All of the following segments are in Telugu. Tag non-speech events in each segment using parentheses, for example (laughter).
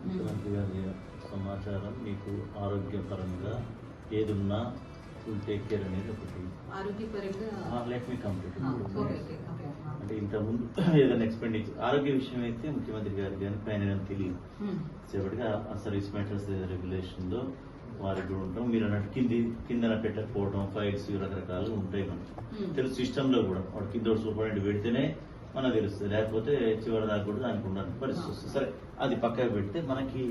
ముఖ్యమంత్రి గారి సమాచారం మీకు ఆరోగ్యపరంగా ఏదున్నా ఫుల్ టేక్ కేర్ అనేది ఒకటి. లెట్ మీ కంప్లీట్ అంటే ఇంతకుముందు (clears throat) ఏదైనా ఎక్స్పెండిచర్ ఆరోగ్య విషయం అయితే ముఖ్యమంత్రి గారికి కానీ పైన తెలియదు. ఉమ్, సేపటిగా ఆ సర్వీస్ మ్యాటర్స్ రెగ్యులేషన్లో వారికి కూడా ఉంటాం. మీరు అన్నట్టు కింది కిందన పెట్టకపోవడం ఫైల్స్ రకరకాలు ఉంటాయి మనకి. తెలుసు సిస్టమ్లో కూడా. వాడు కింద సూపరింటెండెంట్ పెడితేనే మనకు తెలుస్తుంది. లేకపోతే చివరి దాకా కూడా దానికి ఉండడానికి పరిస్థితి వస్తుంది. సరే అది పక్కకు పెడితే మనకి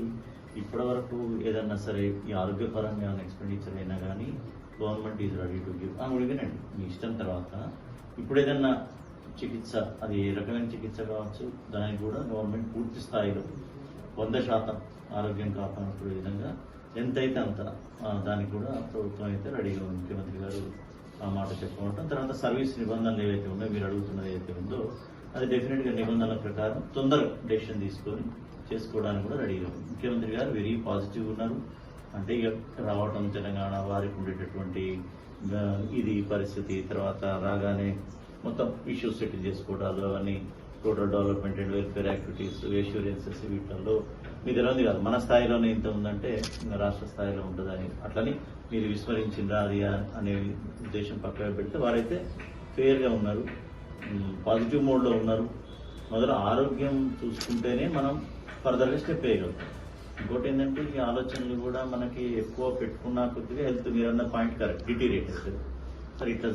ఇప్పటి వరకు ఏదన్నా సరే ఈ ఆరోగ్యపరంగా ఎక్స్పెండిచర్ అయినా కానీ government is ready to give అని కూడా మీ ఇష్టం తర్వాత. ఇప్పుడు ఏదన్నా చికిత్స అది ఏ రకమైన చికిత్స కావచ్చు దానికి కూడా గవర్నమెంట్ పూర్తి స్థాయిలో వంద శాతం ఆరోగ్యం కాపాడుకునే విధంగా ఎంతైతే అంత దానికి కూడా ప్రభుత్వం అయితే రెడీగా ఉంది. ముఖ్యమంత్రి గారు ఆ మాట చెప్పుకుంటాం తర్వాత సర్వీస్ నిబంధనలు ఏవైతే ఉన్నాయో మీరు అడుగుతున్నది ఏదైతే ఉందో అది డెఫినెట్గా నిబంధనల ప్రకారం తొందరగా డెసిషన్ తీసుకొని చేసుకోవడానికి కూడా రెడీగా ఉంది. ముఖ్యమంత్రి గారు వెరీ పాజిటివ్ ఉన్నారు. అంటే ఇక రావటం తెలంగాణ వారికి ఉండేటటువంటి ఇది పరిస్థితి తర్వాత రాగానే మొత్తం ఇష్యూస్ సెటిల్ చేసుకోవడాలు అవన్నీ total development and welfare activities insurances వీటిల్లో మీ తెలియదు కాదు మన స్థాయిలోనే ఇంత ఉందంటే రాష్ట్ర స్థాయిలో ఉంటుందని అట్లని మీరు విస్మరించిందా అది అనే ఉద్దేశం పక్కన పెడితే వారైతే ఫెయిర్గా ఉన్నారు. పాజిటివ్ మోడ్లో ఉన్నారు. మొదలు ఆరోగ్యం చూసుకుంటేనే మనం ఫర్దర్గా స్టెప్ వేయగలుగుతాం. ఇంకోటి ఏంటంటే ఈ ఆలోచనలు కూడా మనకి ఎక్కువ పెట్టుకున్న కొద్దిగా హెల్త్ మీరు అన్న పాయింట్ కరెక్ట్ డిటీరియేట్ అవుతుంది సరే ఇట్లా